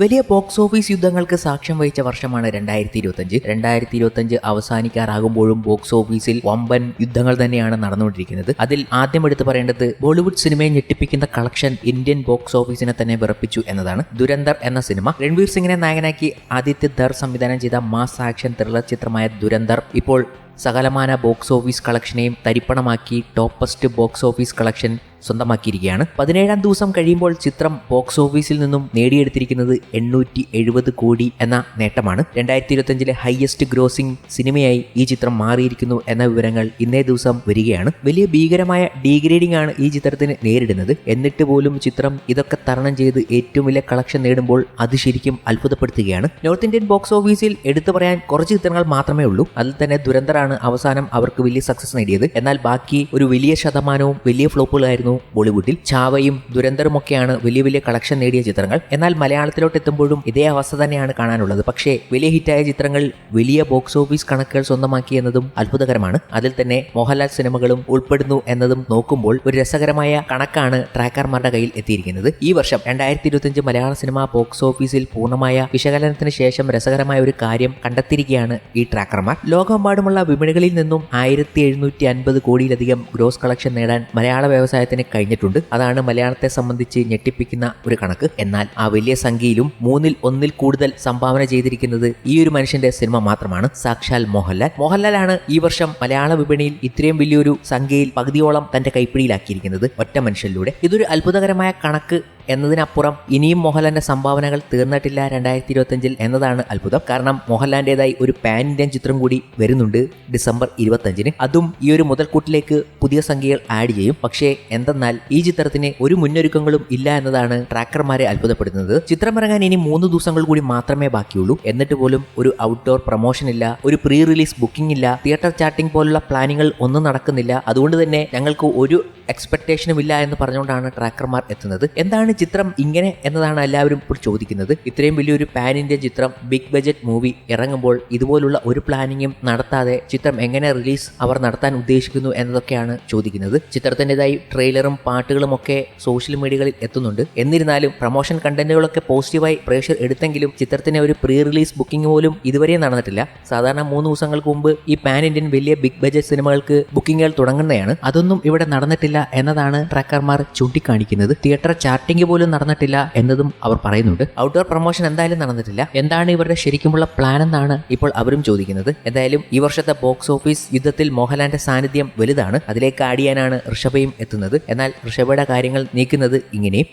വലിയ box office യുദ്ധങ്ങൾക്ക് സാക്ഷ്യം വഹിച്ച വർഷമാണ് രണ്ടായിരത്തി ഇരുപത്തഞ്ച് രണ്ടായിരത്തി ഇരുപത്തഞ്ച് അവസാനിക്കാറാകുമ്പോഴും ബോക്സ് ഓഫീസിൽ വമ്പൻ യുദ്ധങ്ങൾ തന്നെയാണ് നടന്നുകൊണ്ടിരിക്കുന്നത്. അതിൽ ആദ്യം എടുത്തു പറയേണ്ടത് ബോളിവുഡ് സിനിമയെ ഞെട്ടിപ്പിക്കുന്ന കളക്ഷൻ ഇന്ത്യൻ ബോക്സ് ഓഫീസിനെ തന്നെ വിറപ്പിച്ചു എന്നതാണ്. ദുരന്തർ എന്ന സിനിമ. രൺവീർ സിംഗിനെ നായകനാക്കി ആദിത്യ ദർ സംവിധാനം ചെയ്ത മാസ് ആക്ഷൻ ത്രില്ലർ ചിത്രമായ ദുരന്തർ ഇപ്പോൾ സകലമാന ബോക്സ് ഓഫീസ് കളക്ഷനെയും തരിപ്പണമാക്കി ടോപ്പസ്റ്റ് ബോക്സ് ഓഫീസ് കളക്ഷൻ സ്വന്തമാക്കിയിരിക്കുകയാണ്. പതിനേഴാം ദിവസം കഴിയുമ്പോൾ ചിത്രം ബോക്സ് ഓഫീസിൽ നിന്നും നേടിയെടുത്തിരിക്കുന്നത് എണ്ണൂറ്റി എഴുപത് കോടി എന്ന നേട്ടമാണ്. രണ്ടായിരത്തി ഇരുപത്തിയഞ്ചിലെ ഹയസ്റ്റ് ഗ്രോസിംഗ് സിനിമയായി ഈ ചിത്രം മാറിയിരിക്കുന്നു എന്ന വിവരങ്ങൾ ഇന്നേ ദിവസം വരികയാണ്. വലിയ ഭീകരമായ ഡീഗ്രേഡിംഗ് ആണ് ഈ ചിത്രത്തിന് നേരിടുന്നത്. എന്നിട്ട് പോലും ചിത്രം ഇതൊക്കെ തരണം ചെയ്ത് ഏറ്റവും വലിയ കളക്ഷൻ നേടുമ്പോൾ അത് ശരിക്കും അത്ഭുതപ്പെടുത്തുകയാണ്. നോർത്ത് ഇന്ത്യൻ ബോക്സ് ഓഫീസിൽ എടുത്തു പറയാൻ കുറച്ച് ചിത്രങ്ങൾ മാത്രമേ ഉള്ളൂ. അതിൽ തന്നെ ദുരന്തറാണ് അവസാനം അവർക്ക് വലിയ സക്സസ് നേടിയത്. എന്നാൽ ബാക്കി ഒരു വലിയ ശതമാനവും വലിയ ഫ്ലോപ്പുകളായിരുന്നു ബോളിവുഡിൽ. ചാവയും ദുരന്തറും വലിയ വലിയ കളക്ഷൻ നേടിയ ചിത്രങ്ങൾ. എന്നാൽ മലയാളത്തിലോട്ട് എത്തുമ്പോഴും ഇതേ അവസ്ഥ തന്നെയാണ് കാണാനുള്ളത്. പക്ഷേ വലിയ ഹിറ്റായ ചിത്രങ്ങൾ വലിയ ബോക്സ് ഓഫീസ് കണക്കുകൾ സ്വന്തമാക്കി എന്നതും അത്ഭുതകരമാണ്. അതിൽ തന്നെ മോഹൻലാൽ സിനിമകളും ഉൾപ്പെടുന്നു എന്നതും നോക്കുമ്പോൾ ഒരു രസകരമായ കണക്കാണ് ട്രാക്കർമാരുടെ കയ്യിൽ എത്തിയിരിക്കുന്നത്. ഈ വർഷം രണ്ടായിരത്തി ഇരുപത്തിയഞ്ച് മലയാള സിനിമ ബോക്സ് ഓഫീസിൽ പൂർണമായ വിശകലനത്തിന് ശേഷം രസകരമായ ഒരു കാര്യം കണ്ടെത്തിയിരിക്കുകയാണ് ഈ ട്രാക്കർമാർ. ലോകമെമ്പാടുമുള്ള വിപണികളിൽ നിന്നും ആയിരത്തി എഴുന്നൂറ്റി അൻപത് കോടിയിലധികം ഗ്രോസ് കളക്ഷൻ നേടാൻ മലയാള വ്യവസായത്തിന് കഴിഞ്ഞിട്ടുണ്ട്. അതാണ് മലയാളത്തെ സംബന്ധിച്ച് ഞെട്ടിപ്പിക്കുന്ന ഒരു കണക്ക്. എന്നാൽ ആ വലിയ സംഖ്യയിലും മൂന്നിൽ ഒന്നിൽ കൂടുതൽ സംഭാവന ചെയ്തിരിക്കുന്നത് ഈ ഒരു മനുഷ്യന്റെ സിനിമ മാത്രമാണ്. സാക്ഷാൽ മോഹൻലാൽ. മോഹൻലാലാണ് ഈ വർഷം മലയാള വിപണിയിൽ ഇത്രയും വലിയൊരു സംഖ്യയിൽ പകുതിയോളം തന്റെ കൈപ്പിടിയിലാക്കിയിരിക്കുന്നത് ഒറ്റ മനുഷ്യനിലൂടെ. ഇതൊരു അത്ഭുതകരമായ കണക്ക് എന്നതിനപ്പുറം ഇനിയും മോഹൻലാലിന്റെ സംഭാവനകൾ തീർന്നിട്ടില്ല രണ്ടായിരത്തി ഇരുപത്തഞ്ചിൽ എന്നതാണ് അത്ഭുതം. കാരണം മോഹൻലാലിന്റെതായി ഒരു പാൻ ഇന്ത്യൻ ചിത്രം കൂടി വരുന്നുണ്ട് ഡിസംബർ ഇരുപത്തഞ്ചിന് അതും ഈ ഒരു മുതൽക്കൂട്ടിലേക്ക് പുതിയ സംഖ്യകൾ ആഡ് ചെയ്യും. പക്ഷേ എന്തെന്നാൽ ഈ ചിത്രത്തിന് ഒരു മുന്നൊരുക്കങ്ങളും ഇല്ല എന്നതാണ് ട്രാക്കർമാരെ അത്ഭുതപ്പെടുത്തുന്നത്. ചിത്രം ഇറങ്ങാൻ ഇനി മൂന്ന് ദിവസങ്ങൾ കൂടി മാത്രമേ ബാക്കിയുള്ളൂ. എന്നിട്ട് പോലും ഒരു ഔട്ട്ഡോർ പ്രൊമോഷൻ ഇല്ല ഒരു പ്രീ റിലീസ് ബുക്കിംഗ് ഇല്ല തിയേറ്റർ ചാറ്റിംഗ് പോലുള്ള പ്ലാനിങ്ങൾ ഒന്നും നടക്കുന്നില്ല. അതുകൊണ്ട് തന്നെ ഞങ്ങൾക്ക് ഒരു എക്സ്പെക്ടേഷനും ഇല്ല എന്ന് പറഞ്ഞുകൊണ്ടാണ് ട്രാക്കർമാർ എത്തുന്നത്. എന്താണ് ചിത്രം ഇങ്ങനെ എന്നതാണ് എല്ലാവരും ഇപ്പോൾ ചോദിക്കുന്നത്. ഇത്രയും വലിയൊരു പാൻ ഇന്ത്യ ചിത്രം ബിഗ് ബജറ്റ് മൂവി ഇറങ്ങുമ്പോൾ ഇതുപോലുള്ള ഒരു പ്ലാനിങ്ങും നടത്താതെ ചിത്രം എങ്ങനെ റിലീസ് അവർ നടത്താൻ ഉദ്ദേശിക്കുന്നു എന്നതൊക്കെയാണ് ചോദിക്കുന്നത്. ചിത്രത്തിന്റെതായി ട്രെയിലറും പാട്ടുകളും ഒക്കെ സോഷ്യൽ മീഡിയകളിൽ എത്തുന്നുണ്ട്. എന്നിരുന്നാലും പ്രൊമോഷൻ കണ്ടന്റുകളൊക്കെ പോസിറ്റീവായി പ്രേക്ഷകർ എടുത്തെങ്കിലും ചിത്രത്തിന് ഒരു പ്രീ റിലീസ് ബുക്കിംഗ് പോലും ഇതുവരെ നടന്നിട്ടില്ല. സാധാരണ മൂന്ന് ദിവസങ്ങൾക്ക് മുമ്പ് ഈ പാൻ ഇന്ത്യൻ വലിയ ബിഗ് ബജറ്റ് സിനിമകൾക്ക് ബുക്കിംഗുകൾ തുടങ്ങുന്നതാണ്. അതൊന്നും ഇവിടെ നടന്നിട്ടില്ല എന്നതാണ് ട്രാക്കർമാർ ചൂണ്ടിക്കാണിക്കുന്നത്. തിയേറ്റർ ചാർട്ടിംഗ് പോലും നടന്നിട്ടില്ല എന്നതും അവർ പറയുന്നുണ്ട്. ഔട്ട്ഡോർ പ്രൊമോഷൻ എന്തായാലും നടന്നിട്ടില്ല. എന്താണ് ഇവരുടെ ശരിക്കുമുള്ള പ്ലാൻ എന്നാണ് ഇപ്പോൾ അവരും ചോദിക്കുന്നത്. എന്തായാലും ഈ വർഷത്തെ ബോക്സ് ഓഫീസ് യുദ്ധത്തിൽ മോഹൻലാലിന്റെ സാന്നിധ്യം വലുതാണ്. അതിലേക്ക് ആടിയാനാണ് ഋഷഭയും എത്തുന്നത്. എന്നാൽ ഋഷഭയുടെ കാര്യങ്ങൾ നീക്കുന്നത് ഇങ്ങനെയും